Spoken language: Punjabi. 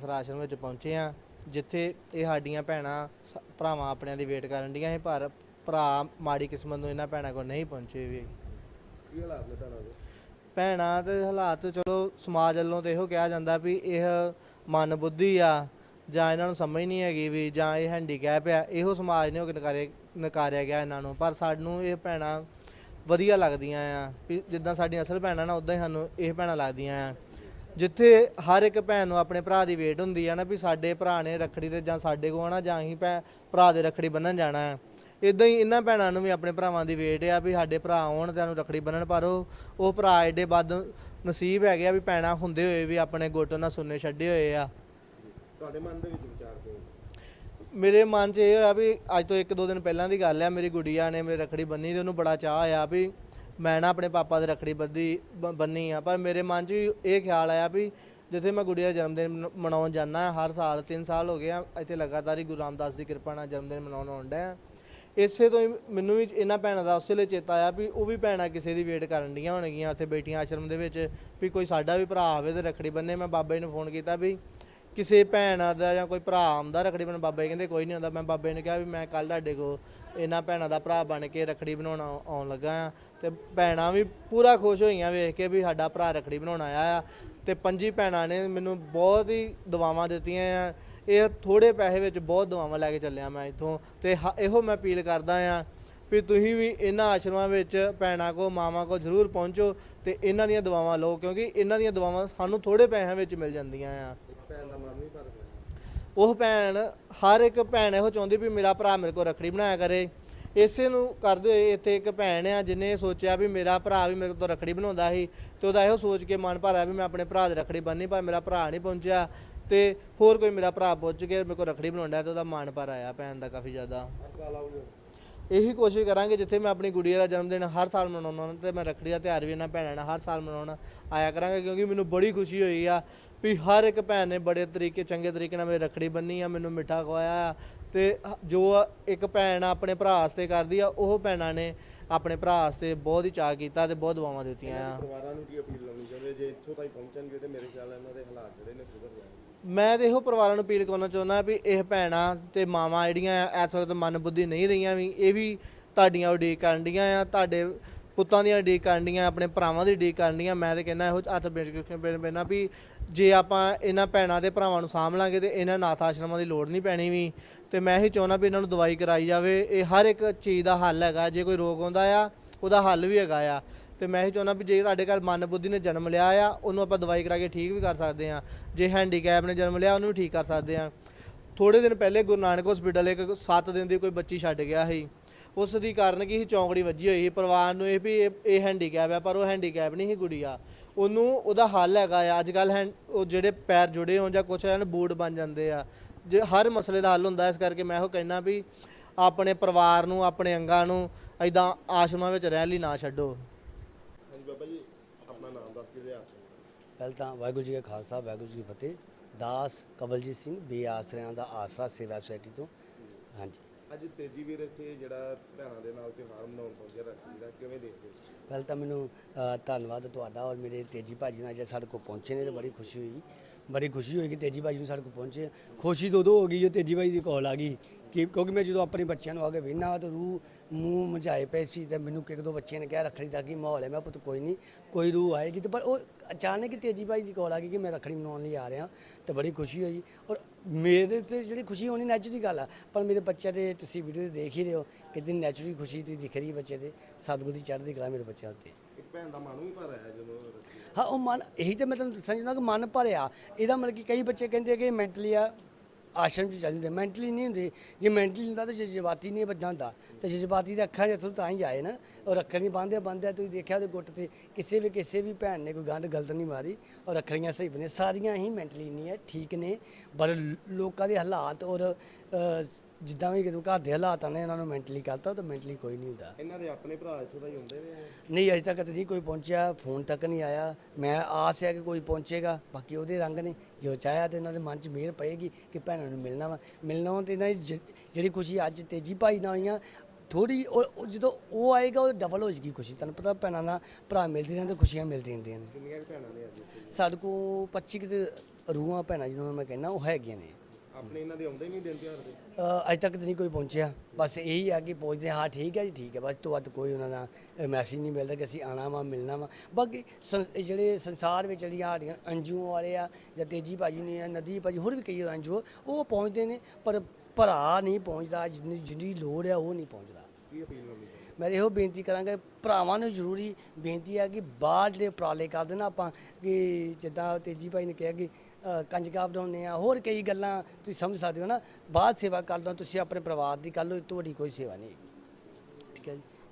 ਆਸਰਾ ਆਸ਼ਰਮ ਵਿੱਚ ਪਹੁੰਚੇ ਆ ਜਿੱਥੇ ਇਹ ਸਾਡੀਆਂ ਭੈਣਾਂ ਸ- ਭਰਾਵਾਂ ਆਪਣਿਆਂ ਦੀ ਵੇਟ ਕਰਨ ਡੀਆਂ ਇਹ ਪਰ ਭਰਾ ਮਾੜੀ ਕਿਸਮਤ ਨੂੰ ਇਹਨਾਂ ਭੈਣਾਂ ਕੋਲ ਨਹੀਂ ਪਹੁੰਚੇ ਵੀ। ਕੀ ਹਾਲਾਤ ਨੇ ਭੈਣਾਂ ਦੇ? ਭੈਣਾਂ ਦੇ ਹਾਲਾਤ ਚਲੋ ਸਮਾਜ ਵੱਲੋਂ ਤੇ ਇਹੋ ਕਿਹਾ ਜਾਂਦਾ ਵੀ ਇਹ ਮਨ ਬੁੱਧੀ ਆ ਜਾਂ ਇਹਨਾਂ ਨੂੰ ਸਮਝ ਨਹੀਂ ਹੈਗੀ ਵੀ ਜਾਂ ਇਹ ਹੈਂਡੀਕੈਪ ਆ ਇਹੋ ਸਮਾਜ ਨੇ ਉਹ ਨਕਾਰੇ ਨਕਾਰਿਆ ਗਿਆ ਇਹਨਾਂ ਨੂੰ। ਪਰ ਸਾਨੂੰ ਇਹ ਭੈਣਾਂ ਵਧੀਆ ਲੱਗਦੀਆਂ ਆ ਵੀ ਜਿੱਦਾਂ ਸਾਡੀਆਂ ਅਸਲ ਭੈਣਾਂ ਨਾ ਉਦਾਂ ਹੀ ਸਾਨੂੰ ਇਹ ਭੈਣਾਂ ਲੱਗਦੀਆਂ ਆ। ਜਿੱਥੇ ਹਰ ਇੱਕ ਭੈਣ ਨੂੰ ਆਪਣੇ ਭਰਾ ਦੀ ਵੇਟ ਹੁੰਦੀ ਆ ਨਾ ਵੀ ਸਾਡੇ ਭਰਾ ਨੇ ਰੱਖੜੀ ਤੇ ਜਾਂ ਸਾਡੇ ਕੋਲ ਆਉਣਾ ਜਾਂ ਅਸੀਂ ਭੈ ਭਰਾ ਦੇ ਰੱਖੜੀ ਬੰਨਣ ਜਾਣਾ ਹੈ। ਇਦਾਂ ਹੀ ਇਹਨਾਂ ਭੈਣਾਂ ਨੂੰ ਵੀ ਆਪਣੇ ਭਰਾਵਾਂ ਦੀ ਵੇਟ ਆ ਵੀ ਸਾਡੇ ਭਰਾ ਆਉਣ ਤੇ ਸਾਨੂੰ ਰੱਖੜੀ ਬੰਨਣ ਪਰ ਉਹ ਉਹ ਭਰਾ ਐਡੇ ਵੱਧ ਨਸੀਬ ਹੈਗੇ ਆ ਵੀ ਭੈਣਾਂ ਹੁੰਦੇ ਹੋਏ ਵੀ ਆਪਣੇ ਗੁੱਟ ਨਾਲ ਸੁਣਨੇ ਛੱਡੇ ਹੋਏ ਆ। ਤੁਹਾਡੇ ਮਨ ਦੇ ਵਿੱਚ ਵਿਚਾਰ ਕਿਉਂ ਮੇਰੇ ਮਨ 'ਚ ਇਹ ਹੋਇਆ ਵੀ ਅੱਜ ਤੋਂ ਇੱਕ ਦੋ ਦਿਨ ਪਹਿਲਾਂ ਦੀ ਗੱਲ ਆ ਮੇਰੀ ਗੁੜੀਆ ਨੇ ਮੇਰੀ ਰੱਖੜੀ ਬੰਨੀ ਤੇ ਉਹਨੂੰ ਬੜਾ ਚਾਹ ਆ ਵੀ ਮੈਂ ਨਾ ਆਪਣੇ ਪਾਪਾ ਦੇ ਰੱਖੜੀ ਬੱਧੀ ਬ- ਬੰਨੀ ਆ। ਪਰ ਮੇਰੇ ਮਨ 'ਚ ਵੀ ਇਹ ਖਿਆਲ ਆਇਆ ਵੀ ਜਿੱਥੇ ਮੈਂ ਗੁੜੀਆ ਦਾ ਜਨਮ ਦਿਨ ਮਨ- ਮਨਾਉਣ ਜਾਂਦਾ ਹਰ ਸਾਲ 3 ਸਾਲ ਹੋ ਗਏ ਆ, ਇੱਥੇ ਲਗਾਤਾਰ ਹੀ ਗੁਰੂ ਰਾਮਦਾਸ ਦੀ ਕਿਰਪਾ ਨਾਲ ਜਨਮ ਦਿਨ ਮਨਾਉਣ ਆਉਂਦਾ ਆ ਇਸੇ ਤੋਂ ਹੀ ਮੈਨੂੰ ਵੀ ਇਹਨਾਂ ਭੈਣਾਂ ਦਾ ਉਸੇ ਲਈ ਚੇਤਾ ਆਇਆ ਵੀ ਉਹ ਵੀ ਭੈਣਾਂ ਕਿਸੇ ਦੀ ਵੇਟ ਕਰਨ ਡੀਆਂ ਹੋਣਗੀਆਂ, ਉੱਥੇ ਬੈਠੀਆਂ ਆਸ਼ਰਮ ਦੇ ਵਿੱਚ ਵੀ ਕੋਈ ਸਾਡਾ ਵੀ ਭਰਾ ਆਵੇ ਤੇ ਰੱਖੜੀ ਬੰਨੇ। ਮੈਂ ਬਾਬਾ ਜੀ ਨੂੰ ਫੋਨ ਕੀਤਾ ਵੀ ਕਿਸੇ ਭੈਣ ਦਾ ਜਾਂ ਕੋਈ ਭਰਾ ਆਉਂਦਾ ਰੱਖੜੀ ਬੰਨ੍ਹਣ ਬਾਬਾ ਜੀ ਕਹਿੰਦੇ ਕੋਈ ਨਹੀਂ ਆਉਂਦਾ। ਮੈਂ ਬਾਬੇ ਨੇ ਕਿਹਾ ਵੀ ਮੈਂ ਕੱਲ ਤੁਹਾਡੇ ਕੋ ਇਹਨਾਂ ਭੈਣਾਂ ਦਾ ਭਰਾ ਬਣ ਕੇ ਰੱਖੜੀ ਬਣਾਉਣ ਆਉਣ ਲੱਗਾ ਆ ਤੇ ਭੈਣਾਂ ਵੀ ਪੂਰਾ ਖੁਸ਼ ਹੋਈਆਂ ਵੇਖ ਕੇ ਵੀ ਸਾਡਾ ਭਰਾ ਰੱਖੜੀ ਬਣਾਉਣ ਆਇਆ ਆ। ਤੇ ਪੰਜੀ ਭੈਣਾਂ ਨੇ ਮੈਨੂੰ ਬਹੁਤ ਹੀ ਦੁਆਵਾਂ ਦਿੱਤੀਆਂ ਆ। ਇਹ ਥੋੜੇ ਪੈਸੇ ਵਿੱਚ ਬਹੁਤ ਦੁਆਵਾਂ ਲੈ ਕੇ ਚੱਲਿਆ ਮੈਂ ਇੱਥੋਂ। ਤੇ ਹ- ਇਹੋ ਮੈਂ ਅਪੀਲ ਕਰਦਾ ਆ ਵੀ ਤੁਸੀਂ ਵੀ ਇਹਨਾਂ ਆਸ਼ਰਮਾਂ ਵਿੱਚ ਭੈਣਾਂ ਕੋ, ਮਾਵਾਂ ਕੋ ਜ਼ਰੂਰ ਪਹੁੰਚੋ ਤੇ ਇਹਨਾਂ ਦੀਆਂ ਦੁਆਵਾਂ ਲਓ, ਕਿਉਂਕਿ ਇਹਨਾਂ ਦੀਆਂ ਦੁਆਵਾਂ ਸਾਨੂੰ ਥੋੜੇ ਪੈਸਿਆਂ ਵਿੱਚ ਮਿਲ ਜਾਂਦੀਆਂ ਆ। ਭੈਣ ਦਾ ਮਨ ਨਹੀਂ ਭਰ ਰਿਹਾ ਉਹ ਭੈਣ ਹਰ ਇੱਕ ਭੈਣ ਇਹੋ ਚਾਹੁੰਦੀ ਵੀ ਮੇਰਾ ਭਰਾ ਮੇਰੇ ਕੋਲ ਰੱਖੜੀ ਬਣਾਇਆ ਕਰੇ। ਇਸੇ ਨੂੰ ਕਰਦੇ ਹੋਏ ਇੱਥੇ ਇੱਕ ਭੈਣ ਆ ਜਿਹਨੇ ਸੋਚਿਆ ਵੀ ਮੇਰਾ ਭਰਾ ਵੀ ਮੇਰੇ ਕੋਲ ਰੱਖੜੀ ਬਣਾਉਂਦਾ ਸੀ ਤੇ ਉਹਦਾ ਇਹੋ ਸੋਚ ਕੇ ਮਨ ਭਰਿਆ ਵੀ ਮੈਂ ਆਪਣੇ ਭਰਾ ਦੇ ਰੱਖੜੀ ਬੰਨ੍ਹਣੀ ਪਰ ਮੇਰਾ ਭਰਾ ਨਹੀਂ ਪਹੁੰਚਿਆ। ਤੇ ਹੋਰ ਕੋਈ ਮੇਰਾ ਭਰਾ ਪਹੁੰਚ ਕੇ ਮੇਰੇ ਕੋਲ ਰੱਖੜੀ ਬਣਾਉਂਦਾ ਤੇ ਉਹਦਾ ਮਨ ਭਰ ਆਇਆ ਭੈਣ ਦਾ ਕਾਫੀ ਜ਼ਿਆਦਾ। ਹਰ ਸਾਲ ਆਉਂਗੇ ਇਹੀ ਕੋਸ਼ਿਸ਼ ਕਰਾਂਗੇ ਜਿੱਥੇ ਮੈਂ ਆਪਣੀ ਗੁੜੀਆ ਦਾ ਜਨਮ ਦਿਨ ਹਰ ਸਾਲ ਮਨਾਉਣਾ ਤੇ ਮੈਂ ਰੱਖੜੀ ਦਾ ਤਿਉਹਾਰ ਵੀ ਇਹਨਾਂ ਭੈਣਾਂ ਨਾਲ ਹਰ ਸਾਲ ਮਨਾਉਣਾ ਆਇਆ ਕਰਾਂਗੇ, ਕਿਉਂਕਿ ਮੈਨੂੰ ਬੜੀ ਖੁਸ਼ੀ ਹੋਈ ਆ ਵੀ ਹਰ ਇੱਕ ਭੈਣ ਨੇ ਬੜੇ ਤਰੀਕੇ, ਚੰਗੇ ਤਰੀਕੇ ਨਾਲ ਮੇਰੀ ਰੱਖੜੀ ਬੰਨੀ ਆ, ਮੈਨੂੰ ਮਿੱਠਾ ਖਵਾਇਆ ਆ ਤੇ ਜੋ ਇੱਕ ਭੈਣ ਆਪਣੇ ਭਰਾ ਵਾਸਤੇ ਕਰਦੀ ਆ, ਉਹ ਭੈਣਾਂ ਨੇ ਆਪਣੇ ਭਰਾ ਵਾਸਤੇ ਬਹੁਤ ਹੀ ਚਾਅ ਕੀਤਾ ਤੇ ਬਹੁਤ ਦੁਆਵਾਂ ਦਿੱਤੀਆਂ ਆ। ਪਰਿਵਾਰਾਂ ਨੂੰ ਕੀ ਅਪੀਲ ਲਾਉਣੀ ਚਾਹੁੰਦੇ ਜੇ ਇੱਥੋਂ ਤਾਈਂ ਪਹੁੰਚਣਗੇ ਤੇ ਮੇਰੇ ਖਿਆਲ ਨਾਲ ਇਹਨਾਂ ਦੇ ਹਾਲਾਤ ਜਿਹੜੇ ਨੇ ਸੁਧਰ ਜਾਣਗੇ। ਮੈਂ ਤੇ ਇਹੋ ਪਰਿਵਾਰਾਂ ਨੂੰ ਅਪੀਲ ਕਰਨਾ ਚਾਹੁੰਦਾ ਵੀ ਇਹ ਭੈਣਾਂ ਤੇ ਮਾਵਾਂ ਜਿਹੜੀਆਂ ਆ, ਇਸ ਵਕਤ ਮਨ ਬੁੱਧੀ ਨਹੀਂ ਰਹੀਆਂ ਵੀ ਇਹ ਵੀ ਤੁਹਾਡੀਆਂ ਉਡੀਕ ਕਰਨ ਡੀਆਂ ਆ ਤੁਹਾਡੇ ਪੁੱਤਾਂ ਦੀਆਂ ਉਡੀਕ ਕਰਨ ਡੀਆਂ ਆਪਣੇ ਭਰਾਵਾਂ ਦੀ ਉਡੀਕ ਕਰਨ ਡੀਆਂ। ਮੈਂ ਤੇ ਕਹਿੰਦਾ ਇਹੋ ਹੱਥ ਬੇਟ ਕੇ ਵੀ ਜੇ ਆਪਾਂ ਇਹਨਾਂ ਭੈਣਾਂ ਦੇ ਭਰਾਵਾਂ ਨੂੰ ਸਾਂਭ ਲਾਂਗੇ ਤੇ ਇਹਨਾਂ ਨਾਥ ਆਸ਼ਰਮਾਂ ਦੀ ਲੋੜ ਨਹੀਂ ਪੈਣੀ ਵੀ। ਤੇ ਮੈਂ ਇਹ ਚਾਹੁੰਦਾ ਵੀ ਇਹਨਾਂ ਨੂੰ ਦਵਾਈ ਕਰਾਈ ਜਾਵੇ। ਇਹ ਹਰ ਇੱਕ ਚੀਜ਼ ਦਾ ਹੱਲ ਹੈਗਾ। ਜੇ ਕੋਈ ਰੋਗ ਆਉਂਦਾ ਆ ਉਹਦਾ ਹੱਲ ਵੀ ਹੈਗਾ ਆ। ਤੇ ਮੈਂ ਇਹ ਚਾਹੁੰਦਾ ਵੀ ਜੇ ਤੁਹਾਡੇ ਘਰ ਮਨ ਬੁੱਧੀ ਨੇ ਜਨਮ ਲਿਆ ਆ, ਉਹਨੂੰ ਆਪਾਂ ਦਵਾਈ ਕਰਾ ਕੇ ਠੀਕ ਵੀ ਕਰ ਸਕਦੇ ਆ ਜੇ ਹੈਂਡੀਕੈਪ ਨੇ ਜਨਮ ਲਿਆ, ਉਹਨੂੰ ਵੀ ਠੀਕ ਕਰ ਸਕਦੇ ਆ ਥੋੜੇ ਦਿਨ ਪਹਿਲੇ ਗੁਰੂ ਨਾਨਕ ਹਸਪੀਟਲ ਇੱਕ 7 ਦਿਨ ਦੀ ਕੋਈ ਬੱਚੀ ਛੱਡ ਗਿਆ ਸੀ। ਉਸ ਦੀ ਕਾਰਨ ਕੀ ਸੀ? ਚੌਂਕੜੀ ਵੱਜੀ ਹੋਈ ਸੀ। ਪਰਿਵਾਰ ਨੂੰ ਇਹ ਵੀ ਇਹ- ਇਹ ਹੈਂਡੀਕੈਪ ਆ, ਪਰ ਉਹ ਹੈਂਡੀਕੈਪ ਨਹੀਂ ਸੀ ਗੁੜੀਆ। ਉਹਨੂੰ ਉਹਦਾ ਹੱਲ ਹੈਗਾ ਆ। ਅੱਜ ਕੱਲ ਉਹ ਜਿਹੜੇ ਪੈਰ ਜੁੜੇ ਹੋਣ ਜਾਂ ਕੁਛ ਹਨ ਬੂਟ ਬਣ ਜਾਂਦੇ ਆ। ਜੇ ਹਰ ਮਸਲੇ ਦਾ ਹੱਲ ਹੁੰਦਾ, ਇਸ ਕਰਕੇ ਮੈਂ ਉਹ ਕਹਿਣਾ ਵੀ ਆਪਣੇ ਪਰਿਵਾਰ ਨੂੰ, ਆਪਣੇ ਅੰਗਾਂ ਨੂੰ ਐਦਾਂ ਆਸ਼ਰਮਾਂ ਵਿੱਚ ਰਹਿਣ ਲਈ ਨਾ ਛੱਡੋ। ਆਪਣਾ ਨਾਮ ਦੱਸ ਕੇ ਪਹਿਲਾਂ ਤਾਂ ਵਾਹਿਗੁਰੂ ਜੀ ਕਾ ਖਾਲਸਾ ਵਾਹਿਗੁਰੂ ਜੀ ਕੀ ਫਤਿਹ। ਦਾਸ ਕਬਲਜੀਤ ਸਿੰਘ ਬੇਆਸਰਿਆਂ ਦਾ ਆਸਰਾ ਸੇਵਾ ਸੁਸਾਇਟੀ ਤੋਂ। ਹਾਂਜੀ। ਅੱਜ ਤੇਜੀ ਵੀਰ ਇੱਥੇ ਜਿਹੜਾ ਭੈਣਾਂ ਦੇ ਨਾਲ ਤਿਉਹਾਰ ਮਨਾਉਣ ਪਹੁੰਚਿਆ ਰੱਖੜੀ ਦਾ ਕਿਵੇਂ ਦੇਖਦੇ ਹੋ? ਪਹਿਲਾਂ ਤਾਂ ਮੈਨੂੰ ਅ, ਧੰਨਵਾਦ ਤੁਹਾਡਾ ਔਰ ਮੇਰੇ ਤੇਜੀ ਭਾਜੀ ਨਾਲ ਜੇ ਸਾਡੇ ਕੋਲ ਪਹੁੰਚੇ ਨੇ ਤੇ ਬੜੀ ਖੁਸ਼ੀ ਹੋਈ। ਬੜੀ ਖੁਸ਼ੀ ਹੋਈ ਕਿ ਤੇਜੀ ਭਾਜੀ ਨੂੰ ਸਾਡੇ ਕੋਲ ਪਹੁੰਚੇ। ਖੁਸ਼ੀ ਦੋ ਦੋ ਹੋ ਗਈ ਜੋ ਤੇਜੀ ਭਾਜੀ ਦੀ ਕਾਲ ਆ ਗਈ। ਕਿ ਕਿਉਂਕਿ ਮੈਂ ਜਦੋਂ ਆਪਣੇ ਬੱਚਿਆਂ ਨੂੰ ਆ ਕੇ ਵੇਖਣਾ ਤਾਂ ਰੂਹ ਮੂੰਹ ਮਝਾਏ ਪਏ ਸੀ ਤੇ ਮੈਨੂੰ ਕਿ ਇੱਕ ਦੋ ਬੱਚਿਆਂ ਨੇ ਕਿਹਾ ਰੱਖੜੀ ਦਾ ਕੀ ਮਾਹੌਲ ਹੈ? ਮੈਂ ਪੁੱਤ ਕੋਈ ਨਹੀਂ ਕੋਈ ਰੂਹ ਆਏਗੀ ਤੇ ਪਰ ਉਹ ਅਚਾਨਕ ਹੀ ਤੇਜੀ ਭਾਈ ਦੀ ਕਾਲ ਆ ਗਈ ਕਿ ਮੈਂ ਰੱਖੜੀ ਮਨਾਉਣ ਲਈ ਆ ਰਿਹਾ ਤੇ ਬੜੀ ਖੁਸ਼ੀ ਹੋਈ ਔਰ ਮੇਰੇ ਤੇ ਜਿਹੜੀ ਖੁਸ਼ੀ ਹੋਣੀ ਨੈਚੁਰਲੀ ਗੱਲ ਆ ਪਰ ਮੇਰੇ ਬੱਚਿਆਂ ਦੇ ਤੁਸੀਂ ਵੀਡੀਓ ਤੇ ਦੇਖ ਹੀ ਰਹੇ ਹੋ ਕਿੰਨੀ ਨੈਚੁਰਲੀ ਖੁਸ਼ੀ ਤੁਸੀਂ ਦਿਖ ਰਹੀ ਬੱਚੇ ਦੇ ਸਤਿਗੁਰੂ ਦੀ ਚੜ੍ਹਦੀ ਕਲਾ ਮੇਰੇ ਬੱਚਿਆਂ ਉੱਤੇ। ਇੱਕ ਭੈਣ ਦਾ ਮਨ ਵੀ ਭਰ ਆਇਆ ਜਦੋਂ ਹਾਂ ਉਹ ਮਨ ਇਹੀ ਤੇ ਮੈਂ ਤੁਹਾਨੂੰ ਦੱਸਣਾ ਚਾਹੁੰਦਾ ਕਿ ਮਨ ਭਰਿਆ ਇਹਦਾ ਮਤਲਬ ਕਿ ਕਈ ਬੱਚੇ ਕਹਿੰਦੇ ਕਿ ਮੈਂਟਲੀ ਆ ਆਸ਼ਰਮ ਚ ਚੱਲ ਜਾਂਦੇ ਮੈਂਟਲੀ ਨਹੀਂ ਹੁੰਦੇ। ਜੇ ਮੈਂਟਲੀ ਹੁੰਦਾ ਤਾਂ ਜਜ਼ਬਾਤੀ ਨਹੀਂ ਬੱਚਾ ਹੁੰਦਾ। ਤੇ ਜਜ਼ਬਾਤੀ ਦੇ ਅੱਖਾਂ ਜਿੱਥੋਂ ਤਾਂ ਹੀ ਆਏ ਨਾ, ਉਹ ਰੱਖੜ ਨਹੀਂ ਬੰਨ੍ਹਦੇ ਬੰਨ੍ਹਦੇ ਤੁਸੀਂ ਦੇਖਿਆ ਉਹਦੇ ਗੁੱਟ ਤੇ ਕਿਸੇ ਵੀ ਕਿਸੇ ਵੀ ਭੈਣ ਨੇ ਕੋਈ ਗੰਢ ਗਲਤ ਨਹੀਂ ਮਾਰੀ ਔਰ ਰੱਖੜੀਆਂ ਸਹੀ ਬਣੇ ਸਾਰੀਆਂ ਹੀ ਮੈਂਟਲੀ ਨਹੀਂ ਹੈ ਠੀਕ ਨੇ, ਪਰ ਲੋਕਾਂ ਦੇ ਹਾਲਾਤ ਔਰ ਜਿੱਦਾਂ ਵੀ ਕਿਦੋਂ ਘਰ ਦੇ ਹਾਲਾਤ ਨੇ ਇਹਨਾਂ ਨੂੰ ਮੈਂਟਲੀ ਕਰਤਾ ਤਾਂ ਮੈਂਟਲੀ ਕੋਈ ਨਹੀਂ ਹੁੰਦਾ। ਇਹਨਾਂ ਦੇ ਆਪਣੇ ਭਰਾ ਇੱਥੋਂ ਦਾ ਹੀ ਹੁੰਦੇ ਨੇ ਨਹੀਂ ਅਜੇ ਤੱਕ ਤਾਂ ਨਹੀਂ ਕੋਈ ਪਹੁੰਚਿਆ ਫੋਨ ਤੱਕ ਨਹੀਂ ਆਇਆ। ਮੈਂ ਆਸ ਹੈ ਕਿ ਕੋਈ ਪਹੁੰਚੇਗਾ ਬਾਕੀ ਉਹਦੇ ਰੰਗ ਨੇ। ਜੋ ਚਾਹਿਆ ਤੇ ਇਹਨਾਂ ਦੇ ਮਨ 'ਚ ਮਿਹਰ ਪਏਗੀ ਕਿ ਭੈਣਾਂ ਨੂੰ ਮਿਲਣਾ ਵਾ। ਮਿਲਣਾ ਵਾ ਤੇ ਇਹਨਾਂ ਦੀ ਜ- ਜਿਹੜੀ ਖੁਸ਼ੀ ਅੱਜ ਤੇਜੀ ਭਾਈ ਨਾਲ ਹੋਈਆਂ ਥੋੜੀ ਜਦੋਂ ਉਹ ਆਏਗਾ ਉਹ ਡਬਲ ਹੋ ਜਾਏਗੀ ਖੁਸ਼ੀ। ਤੁਹਾਨੂੰ ਪਤਾ ਭੈਣਾਂ ਦਾ ਭਰਾ ਮਿਲਦੇ ਰਹਿੰਦੇ ਖੁਸ਼ੀਆਂ ਮਿਲਦੀਆਂ ਰਹਿੰਦੀਆਂ ਨੇ। ਕਿੰਨੀਆਂ ਕੁ ਭੈਣਾਂ ਨੇ ਅੱਜ ਇੱਥੇ? ਸਾਡੇ ਕੋਲ 25 ਕਿਤੇ ਰੂਹਾਂ ਭੈਣਾਂ ਜਿਹਨੂੰ ਮੈਂ ਕਹਿੰਦਾ ਉਹ ਹੈਗੀਆਂ ਨੇ। ਆਪਣੇ ਇਹਨਾਂ ਦੇ ਆਉਂਦੇ ਨਹੀਂ ਦਿਨ ਤਿਉਹਾਰ ਦੇ? ਅ, ਅੱਜ ਤੱਕ ਤਾਂ ਨਹੀਂ ਕੋਈ ਪਹੁੰਚਿਆ। ਬਸ ਇਹੀ ਆ ਕਿ ਪਹੁੰਚਦੇ ਹਾਂ। ਠੀਕ ਹੈ ਜੀ ਠੀਕ ਹੈ। ਬਸ ਤੋਂ ਵੱਧ ਕੋਈ ਉਹਨਾਂ ਦਾ ਮੈਸੇਜ ਨਹੀਂ ਮਿਲਦਾ ਕਿ ਅਸੀਂ ਆਣਾ ਵਾ ਮਿਲਣਾ ਵਾ। ਬਾਕੀ ਸੰ- ਇਹ ਜਿਹੜੇ ਸੰਸਾਰ ਵਿੱਚ ਜਿਹੜੀਆਂ ਸਾਡੀਆਂ ਅੰਜੂ ਵਾਲੇ ਆ ਜਾਂ ਤੇਜੀ ਭਾਜੀ ਨੇ ਜਾਂ ਨਦੀ ਭਾਜੀ ਹੋਰ ਵੀ ਕਈ ਅੰਜੂ ਉਹ ਪਹੁੰਚਦੇ ਨੇ ਪਰ ਭਰਾ ਨਹੀਂ ਪਹੁੰਚਦਾ ਜਿੰਨੀ ਜਿੰਨੀ ਲੋੜ ਆ ਉਹ ਨਹੀਂ ਪਹੁੰਚਦਾ। ਕੀ ਅਪੀਲ ਚਾਹੁੰਦੇ ਮੈਂ ਇਹੋ ਬੇਨਤੀ ਕਰਾਂਗਾ ਭਰਾਵਾਂ ਨੂੰ ਜ਼ਰੂਰੀ ਬੇਨਤੀ ਹੈ ਕਿ ਬਾਹਰ ਜਿਹੜੇ ਉਪਰਾਲੇ ਕਰਦੇ ਨਾ ਆਪਾਂ ਕਿ ਜਿੱਦਾਂ ਤੇਜੀ ਭਾਈ ਨੇ ਕਿਹਾ ਕਿ ਅ, ਬਣਾਉਂਦੇ ਆ ਹੋਰ ਕਈ ਗੱਲਾਂ ਤੁਸੀਂ ਸਮਝ ਸਕਦੇ ਹੋ ਨਾ ਬਾਹਰ ਸੇਵਾ ਕਰ ਲਓ ਤੁਸੀਂ ਆਪਣੇ ਪਰਿਵਾਰ ਦੀ ਕਰ ਲਓ ਤੁਹਾਡੀ ਕੋਈ ਸੇਵਾ ਨਹੀਂ ਠੀਕ ਹੈ ਜੀ।